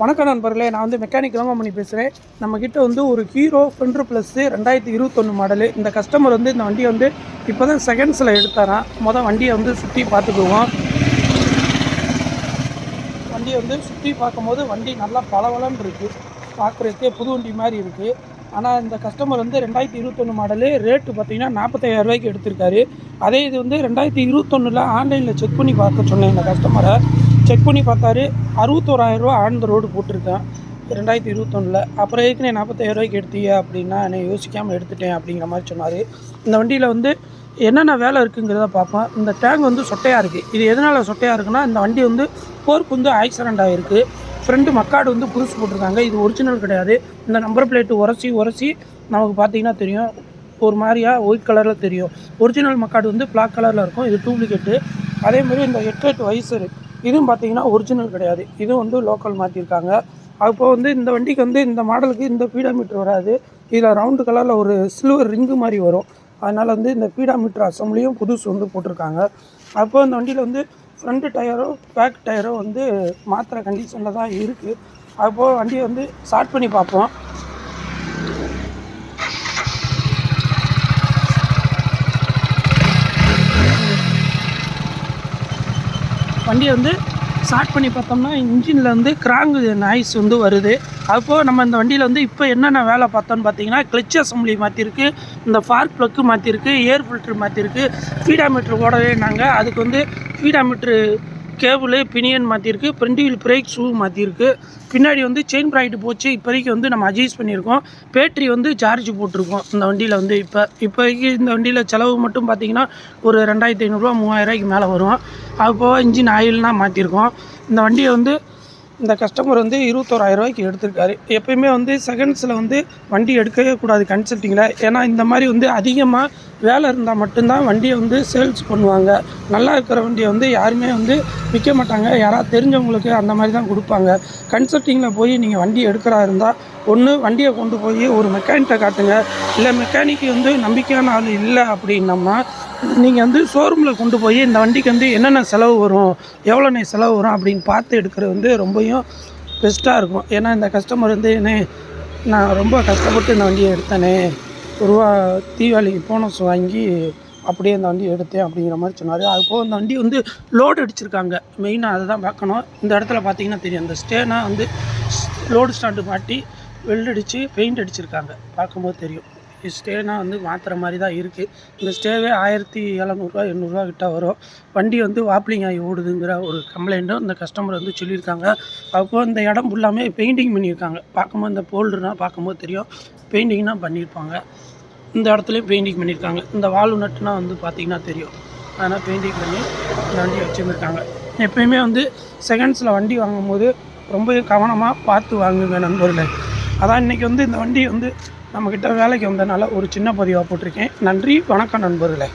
வணக்கம் நண்பர்களே நான் வந்து மெக்கானிக் ரோமமணி பேசுகிறேன் நம்மக்கிட்ட வந்து ஒரு ஹீரோ ஃப்ரெண்ட்ரு ப்ளஸ்ஸு ரெண்டாயிரத்தி இருபத்தொன்று மாடலு இந்த கஸ்டமர் வந்து இந்த வண்டியை வந்து இப்போ தான் செகண்ட்ஸில் எடுத்தாராம். மொதல் வண்டியை வந்து சுற்றி பார்த்துக்குவோம். வண்டியை வந்து சுற்றி பார்க்கும்போது வண்டி நல்லா பளபளன்னு இருக்குது பார்க்குறதுக்கே புது வண்டி மாதிரி இருக்குது ஆனால் இந்த கஸ்டமர் வந்து ரெண்டாயிரத்தி இருபத்தொன்று மாடலு ரேட்டு பார்த்தீங்கன்னா நாற்பத்தாயிரம் ரூபாய்க்கு எடுத்திருக்காரு. அதே இது வந்து ரெண்டாயிரத்தி இருபத்தொன்னில் ஆன்லைனில் செக் பண்ணி பார்க்க சொன்னேன் இந்த கஸ்டமரை செக் பண்ணி பார்த்தாரு. அறுபத்தோராயிரரூவா ஆழ்ந்த ரோடு போட்டிருக்கேன். ரெண்டாயிரத்தி இருபத்தொன்னில். அப்புறம் ஏற்கனவே நாற்பத்தாயிரம் ரூபாய்க்கு எடுத்தீங்க அப்படின்னா என்னை யோசிக்காமல் எடுத்துட்டேன் அப்படிங்கிற மாதிரி சொன்னார். இந்த வண்டியில் வந்து என்னென்ன வேலை இருக்குங்கிறத பார்ப்போம். இந்த டேங்க் வந்து சொட்டையாக இருக்குது இது எதனால் சொட்டையாக இருக்குன்னா இந்த வண்டி வந்து போர்க்கு வந்து ஆக்சிடெண்ட் ஆகிருக்கு ஃப்ரெண்டு மக்காடு வந்து புதுசு போட்டிருக்காங்க. இது ஒரிஜினல் கிடையாது. இந்த நம்பர் பிளேட்டு உரசி உரசி நமக்கு பார்த்தீங்கன்னா தெரியும். ஒரு மாதிரியா ஒயிட் கலரில் தெரியும். ஒரிஜினல் மக்காடு வந்து பிளாக் கலரில் இருக்கும். இது டூப்ளிகேட்டு அதே மாதிரி இந்த ஹெட்லைட் வைசரு இதுவும் பார்த்தீங்கன்னா ஒரிஜினல் கிடையாது. இதுவும் வந்து லோக்கல் மாற்றிருக்காங்க அப்போ வந்து இந்த வண்டிக்கு வந்து இந்த மாடலுக்கு இந்த பீடாமீட்டர் வராது. இதில் ரவுண்டு கலரில் ஒரு சில்வர் ரிங்கு மாதிரி வரும். அதனால் வந்து இந்த பீடாமீட்டர் அசம்பிளியும் புதுசு வந்து போட்டிருக்காங்க. அப்போ அந்த வண்டியில் வந்து ஃப்ரண்ட்டு டயரோ பேக் டயரோ வந்து மாத்திர கண்டிஷனில் தான் இருக்குது அப்போது வண்டியை வந்து ஸ்டார்ட் பண்ணி பார்ப்போம். வண்டியை வந்து ஸ்டார்ட் பண்ணி பார்த்தோம்னா இன்ஜினில் வந்து கிராங்கு நாய்ஸ் வந்து வருது. அப்போது நம்ம இந்த வண்டியில் வந்து இப்போ என்னென்ன வேலை பார்த்தோன்னு பார்த்தீங்கன்னா கிளச் அசம்பிளி மாற்றிருக்கு இந்த ஃபார்க் ப்ளக்கு மாற்றிருக்கு ஏர் ஃபில்ட்ரு மாற்றிருக்கு ஃபீடாமீட்ரு ஓடவே நாங்கள் அதுக்கு வந்து ஃபீடாமீட்ரு கேபிள் பினியன் மாற்றிருக்கு ஃப்ரண்ட் வீல் பிரேக் ஷூ மாற்றிருக்கு பின்னாடி வந்து செயின் ப்ராக்கெட் போச்சு இப்போதைக்கு வந்து நம்ம அட்ஜஸ்ட் பண்ணியிருக்கோம். பேட்ரி வந்து சார்ஜ் போட்டிருக்கோம் இந்த வண்டியில் வந்து இப்போ. இப்போதைக்கு இந்த வண்டியில் செலவு மட்டும் பார்த்தீங்கன்னா ஒரு ரெண்டாயிரத்தி ஐநூறுரூவா மூவாயிரரூவாய்க்கு மேலே வரும். அது போக இன்ஜின் ஆயில்னா மாற்றிருக்கோம் இந்த வண்டியை வந்து இந்த கஸ்டமர் வந்து இருபத்தோராயிரரூவாய்க்கு எடுத்திருக்காரு. எப்பயுமே வந்து செகண்ட்ஸில் வந்து வண்டி எடுக்கவே கூடாது கன்சல்ட்டிங்கில் ஏன்னா இந்த மாதிரி வந்து அதிகமாக வேலை இருந்தால் மட்டும்தான் வண்டியை வந்து சேல்ஸ் பண்ணுவாங்க. நல்லா இருக்கிற வண்டியை வந்து யாருமே வந்து விற்க மாட்டாங்க. யாராவது தெரிஞ்சவங்களுக்கு அந்த மாதிரி தான் கொடுப்பாங்க. கன்சல்ட்டிங்கில் போய் நீங்கள் வண்டி எடுக்கிறா இருந்தால் ஒன்று வண்டியை கொண்டு போய் ஒரு மெக்கானிக்கை காட்டுங்க. இல்லை மெக்கானிக்கு வந்து நம்பிக்கையான ஆள் இல்லை அப்படின்னம்னா நீங்கள் வந்து ஷோரூமில் கொண்டு போய் இந்த வண்டிக்கு வந்து என்னென்ன செலவு வரும் எவ்வளோண்ணே செலவு வரும் அப்படின்னு பார்த்து எடுக்கிறது வந்து ரொம்பவும் பெஸ்ட்டாக இருக்கும். ஏன்னா இந்த கஸ்டமர் வந்து என்ன நான் ரொம்ப கஷ்டப்பட்டு இந்த வண்டியை எடுத்தேனே ஒரு ரூபா தீபாவளிக்கு போனஸ் வாங்கி அப்படியே இந்த வண்டி எடுத்தேன் அப்படிங்கிற மாதிரி சொன்னார். அதுபோக அந்த இந்த வண்டி வந்து லோடு அடிச்சிருக்காங்க. மெயினாக அதை தான் பார்க்கணும். இந்த இடத்துல பார்த்தீங்கன்னா தெரியும். இந்த ஸ்டேனா வந்து லோடு ஸ்டாண்டு மாட்டி வெல்ட் அடித்து பெயிண்ட் அடிச்சிருக்காங்க. பார்க்கும்போது தெரியும். ஸ்டேனா வந்து மாற்றுற மாதிரி தான் இருக்குது இந்த ஸ்டேவே ஆயிரத்தி எழுநூறுவா எண்ணூறுரூவா கிட்ட வரும். வண்டி வந்து வாப்ளிங் ஆகி ஓடுதுங்கிற ஒரு கம்ப்ளைண்ட்டும் இந்த கஸ்டமர் வந்து சொல்லியிருக்காங்க. அப்போ இந்த இடம் ஃபுல்லாமே பெயிண்டிங் பண்ணியிருக்காங்க. பார்க்கும்போது இந்த போல்டுனா பார்க்கும்போது தெரியும். பெயிண்டிங்னா பண்ணியிருப்பாங்க. இந்த இடத்துலையும் பெயிண்டிங் பண்ணியிருக்காங்க. இந்த வால் நட்டுனா வந்து பார்த்திங்கன்னா தெரியும். அதனால் பெயிண்டிங் பண்ணி இந்த வண்டி வச்சுருந்துருக்காங்க. எப்பயுமே வந்து செகண்ட்ஸில் வண்டி வாங்கும்போது ரொம்ப கவனமாக பார்த்து வாங்குங்க நண்பர்களை. அதான் இன்றைக்கி வந்து இந்த வண்டி வந்து நம்மக்கிட்ட வேலைக்கு வந்தனால ஒரு சின்ன பதிவாக போட்டிருக்கேன். நன்றி வணக்கம் நண்பர்களே.